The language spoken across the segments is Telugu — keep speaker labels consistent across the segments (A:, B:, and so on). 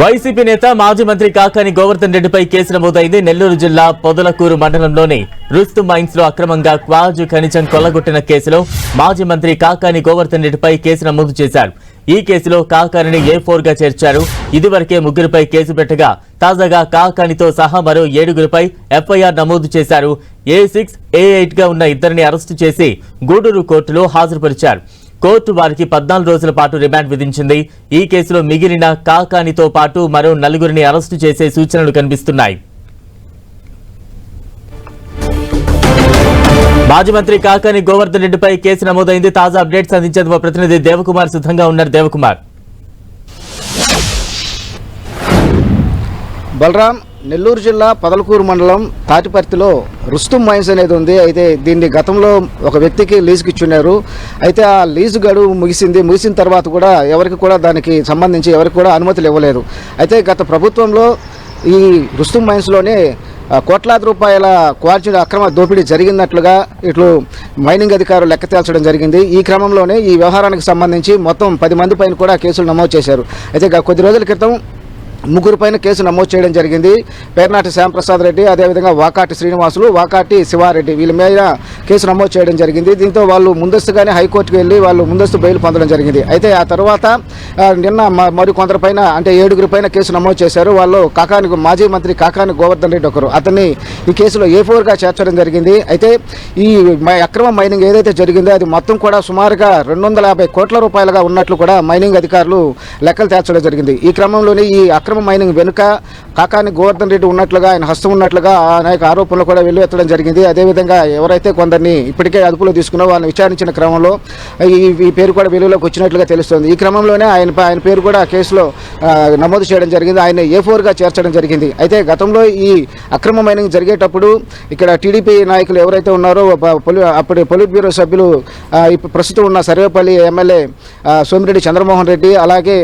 A: వైసీపీ నేత మాజీ మంత్రి కాకాని గోవర్ధన్ రెడ్డిపై కేసు నమోదైంది. నెల్లూరు జిల్లా పొదలకూరు మండలంలోని రుస్తు మైన్స్లో అక్రమంగా క్వాజు ఖనిజం కొల్లగొట్టిన కేసులో మాజీ మంత్రి కాకాని గోవర్ధన్ రెడ్డిపై కేసు నమోదు చేశారు. ఈ కేసులో కాకానిని ఏ ఫోర్గా చేర్చారు? ఇదివరకే ముగ్గురిపై కేసు పెట్టగా తాజాగా కాకానితో సహా మరో ఏడుగురిపై ఎఫ్ఐఆర్ నమోదు చేశారు. ఏ సిక్స్ ఏ ఎయిట్గా ఉన్న ఇద్దరిని అరెస్టు చేసి గూడూరు కోర్టులో హాజరుపరిచారు. కోర్టు వారికి పద్నాలుగు రోజుల పాటు రిమాండ్ విధించింది. ఈ కేసులో మిగిలిన కాకానితో పాటు మరో నలుగురిని అరెస్టు చేసే సూచనలు కనిపిస్తున్నాయి. మాజీ మంత్రి కాకాని గోవర్ధన్ రెడ్డిపై కేసు నమోదైంది. తాజా అప్డేట్స్ అందించేది మా ప్రతినిధి దేవకుమార్ సిద్ధంగా ఉన్నారు. దేవకుమార్.
B: బలరాం నెల్లూరు జిల్లా పదలకూరు మండలం తాటిపర్తిలో రుస్తుం మైన్స్ అనేది ఉంది. అయితే దీన్ని గతంలో ఒక వ్యక్తికి లీజుకి ఇచ్చున్నారు. అయితే ఆ లీజు గడువు ముగిసింది. ముగిసిన తర్వాత కూడా ఎవరికి కూడా దానికి సంబంధించి ఎవరికి కూడా అనుమతులు ఇవ్వలేదు. అయితే గత ప్రభుత్వంలో ఈ రుస్తుం మైన్స్లోనే కోట్లాది రూపాయల క్వాలిటీ అక్రమ దోపిడీ జరిగినట్లుగా ఇట్లు మైనింగ్ అధికారులు లెక్క తేల్చడం జరిగింది. ఈ క్రమంలోనే ఈ వ్యవహారానికి సంబంధించి మొత్తం పది మంది పైన కూడా కేసులు నమోదు చేశారు. అయితే గ- కొద్ది రోజుల క్రితం ముగ్గురు పైన కేసు నమోదు చేయడం జరిగింది. పేర్నాటి శ్యాంప్రసాద్ రెడ్డి అదేవిధంగా వాకాటి శ్రీనివాసులు వాకాటి శివారెడ్డి వీళ్ళ మీద కేసు నమోదు చేయడం జరిగింది. దీంతో వాళ్ళు ముందస్తుగానే హైకోర్టుకు వెళ్ళి వాళ్ళు ముందస్తు బెయిల్ పొందడం జరిగింది. అయితే ఆ తర్వాత నిన్న మ- మరి కొందరిపైన అంటే ఏడుగురి పైన కేసు నమోదు చేశారు. వాళ్ళు కాకాని మాజీ మంత్రి కాకాని గోవర్ధన్ రెడ్డి ఒకరు. అతన్ని ఈ కేసులో ఏ ఫోర్గా చేర్చడం జరిగింది. అయితే ఈ అక్రమ మైనింగ్ ఏదైతే జరిగిందో అది మొత్తం కూడా సుమారుగా రెండు వందల యాభై కోట్ల రూపాయలుగా ఉన్నట్లు కూడా మైనింగ్ అధికారులు లెక్కలు తేల్చడం జరిగింది. ఈ క్రమంలోనే ఈ అక్రమ అక్రమ మైనింగ్ వెనుక కాకాని గోవర్ధన్ రెడ్డి ఉన్నట్లుగా ఆయన హస్తం ఉన్నట్లుగా అనేక ఆరోపణలు కూడా వెల్లువెత్తడం జరిగింది. అదేవిధంగా ఎవరైతే కొందరిని ఇప్పటికే అదుపులో తీసుకున్నా వాళ్ళని విచారించిన క్రమంలో ఈ ఈ పేరు కూడా వెలుగులోకి వచ్చినట్లుగా తెలుస్తుంది. ఈ క్రమంలోనే ఆయన ఆయన పేరు కూడా కేసులో నమోదు చేయడం జరిగింది. ఆయన ఏ ఫోర్గా చేర్చడం జరిగింది. అయితే గతంలో ఈ అక్రమ మైనింగ్ జరిగేటప్పుడు ఇక్కడ టీడీపీ నాయకులు ఎవరైతే ఉన్నారో అప్పటి పొలిట్ బ్యూరో సభ్యులు ఇప్పుడు ప్రస్తుతం ఉన్న సర్వేపల్లి ఎమ్మెల్యే సోమిరెడ్డి చంద్రమోహన్ రెడ్డి అలాగే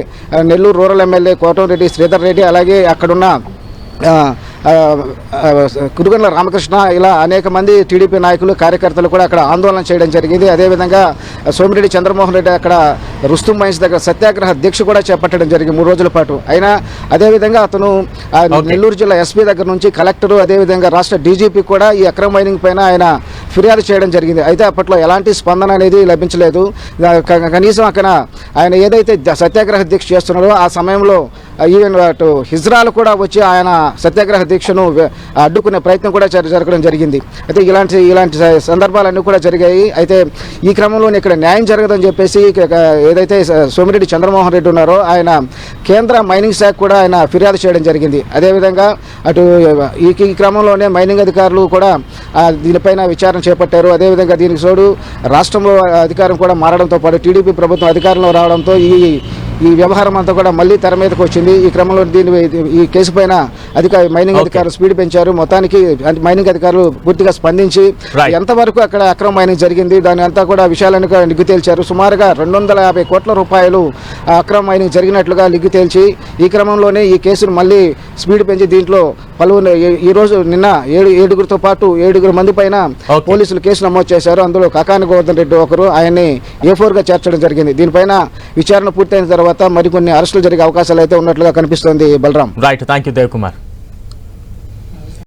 B: నెల్లూరు రూరల్ ఎమ్మెల్యే కోటం రెడ్డి శ్రీధర్ రెడ్డి అలాగే అక్కడున్న కురుగండ్ల రామకృష్ణ ఇలా అనేక మంది టీడీపీ నాయకులు కార్యకర్తలు కూడా అక్కడ ఆందోళన చేయడం జరిగింది. అదేవిధంగా సోమిరెడ్డి చంద్రమోహన్ రెడ్డి అక్కడ రుస్తుం మైన్స్ దగ్గర సత్యాగ్రహ దీక్ష కూడా చేపట్టడం జరిగింది మూడు రోజుల పాటు. అయినా అదేవిధంగా అతను. నెల్లూరు జిల్లా ఎస్పీ దగ్గర నుంచి కలెక్టరు అదేవిధంగా రాష్ట్ర డీజీపీ కూడా ఈ అక్రమ మైనింగ్ పైన ఆయన ఫిర్యాదు చేయడం జరిగింది. అయితే అప్పట్లో ఎలాంటి స్పందన అనేది లభించలేదు. కనీసం అక్కడ ఆయన ఏదైతే సత్యాగ్రహ దీక్ష చేస్తున్నారో ఆ సమయంలో ఈవెన్ అటు హిజ్రాలు కూడా వచ్చి ఆయన సత్యాగ్రహ దీక్షను అడ్డుకునే ప్రయత్నం కూడా జరగడం జరిగింది. అయితే ఇలాంటి ఇలాంటి సందర్భాలన్నీ కూడా జరిగాయి. అయితే ఈ క్రమంలోనే ఇక్కడ న్యాయం జరగదని చెప్పేసి ఏదైతే సోమిరెడ్డి చంద్రమోహన్ రెడ్డి ఉన్నారో ఆయన కేంద్ర మైనింగ్ శాఖ కూడా ఆయన ఫిర్యాదు చేయడం జరిగింది. అదేవిధంగా అటు ఈ క్రమంలోనే మైనింగ్ అధికారులు కూడా దీనిపైన విచారణ చేపట్టారు. అదేవిధంగా దీనికి సోడు రాష్ట్రంలో అధికారం కూడా మారడంతో పాటు టీడీపీ ప్రభుత్వం అధికారంలో రావడంతో ఈ ఈ వ్యవహారం అంతా కూడా మళ్ళీ తెర మీదకి వచ్చింది ఈ క్రమంలో దీని ఈ కేసు పైన అధికారి మైనింగ్. అధికారులు స్పీడ్ పెంచారు మొత్తానికి మైనింగ్ అధికారులు పూర్తిగా స్పందించి. ఎంతవరకు అక్కడ అక్రమ మైనింగ్ జరిగింది దాని అంతా కూడా విషయాలను నిగ్గు తేల్చారు సుమారుగా రెండు వందల యాభై కోట్ల రూపాయలు అక్రమ మైనింగ్ జరిగినట్లుగా నిగ్గు తేల్చి ఈ క్రమంలోనే ఈ కేసును మళ్ళీ స్పీడ్ పెంచి దీంట్లో పలువురు ఈ- ఈ రోజు నిన్న ఏడు ఏడుగురితో పాటు ఏడుగురు మంది పైన. పోలీసులు కేసు నమోదు చేశారు అందులో కాకాని గోవర్ధన్ రెడ్డి ఒకరు ఆయన్ని ఏ గా చేర్చడం జరిగింది దీనిపైన విచారణ పూర్తయిన తర్వాత మరికొన్ని అరెస్టులు జరిగే అవకాశాలు అయితే ఉన్నట్లుగా కనిపిస్తోంది Balaram.
A: Right thank you Dev Kumar